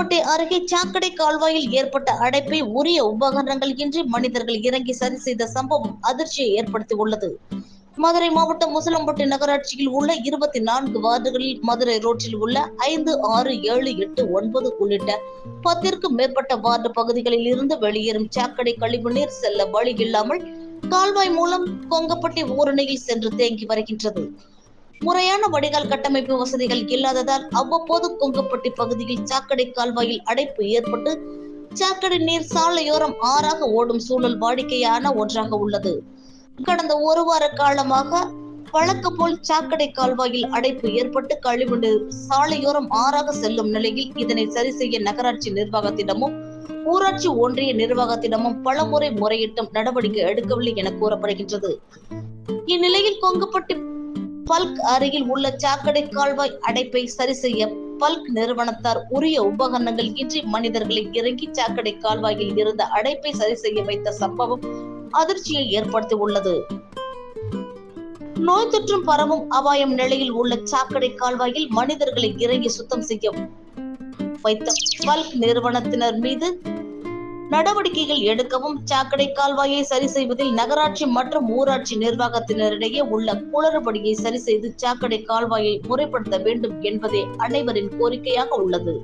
புதுக்கோட்டை அருகே சாக்கடை கால்வாயில் ஏற்பட்ட அடைப்பை உரிய உபகரணங்கள் இன்றி மனிதர்கள் இறங்கி சரி செய்த சம்பவம் அதிர்ச்சியை ஏற்படுத்தியுள்ளது. மதுரை மாவட்டம் முசலம்பட்டி நகராட்சியில் உள்ள இருபத்தி நான்கு வார்டுகளில் மதுரை ரோட்டில் உள்ள ஐந்து ஆறு ஏழு எட்டு ஒன்பது உள்ளிட்ட பத்திற்கும் மேற்பட்ட வார்டு பகுதிகளில் இருந்து வெளியேறும் சாக்கடை கழிவுநீர் செல்ல வழி இல்லாமல் கால்வாய் மூலம் கொங்கப்பட்டி ஊரணியில் சென்று தேங்கி வருகின்றது. முறையான வடிகால் கட்டமைப்பு வசதிகள் இல்லாததால் அவ்வப்போது கொங்கப்பட்டி பகுதியில் சாக்கடை கால்வாயில் அடைப்பு ஏற்பட்டு சாக்கடை நீர் சாலையோரம் ஆறாக ஓடும் சூழல் வாடிக்கையான ஒன்றாக உள்ளது. கடந்த ஒரு வார காலமாக வழக்கம் போல் சாக்கடை கால்வாயில் அடைப்பு ஏற்பட்டு கழிவுநீர் சாலையோரம் ஆறாக செல்லும் நிலையில் இதனை சரி செய்ய நகராட்சி நிர்வாகத்திடமும் ஊராட்சி ஒன்றிய நிர்வாகத்திடமும் பலமுறை முறையிட்டும் நடவடிக்கை எடுக்கவில்லை என கூறப்படுகின்றது. இந்நிலையில் கொங்குப்பட்டி பல்க் அருகில் உள்ள சாக்கடை கால்வாய் அடைப்பை சரி செய்ய பல்க் நிறுவனத்தார் உரிய உபகரணங்கள் இன்றி மனிதர்களை இறங்கி சாக்கடை கால்வாயில் இருந்த அடைப்பை சரி செய்ய வைத்த சம்பவம் அதிர்ச்சியை ஏற்படுத்தி உள்ளது. நோய் தொற்றும் பரவும் அபாயம் நிலையில் உள்ள சாக்கடை கால்வாயில் மனிதர்களை இறங்கி சுத்தம் செய்ய வைத்த பல்க் நிறுவனத்தினர் மீது நடவடிக்கைகள் எடுக்கவும் சாக்கடை கால்வாயை சரி செய்வதில் நகராட்சி மற்றும் ஊராட்சி நிர்வாகத்தினரிடையே உள்ள குளறுபடியை சரி செய்து சாக்கடை கால்வாயை முறைப்படுத்த வேண்டும் என்பதே அனைவரின் கோரிக்கையாக உள்ளது.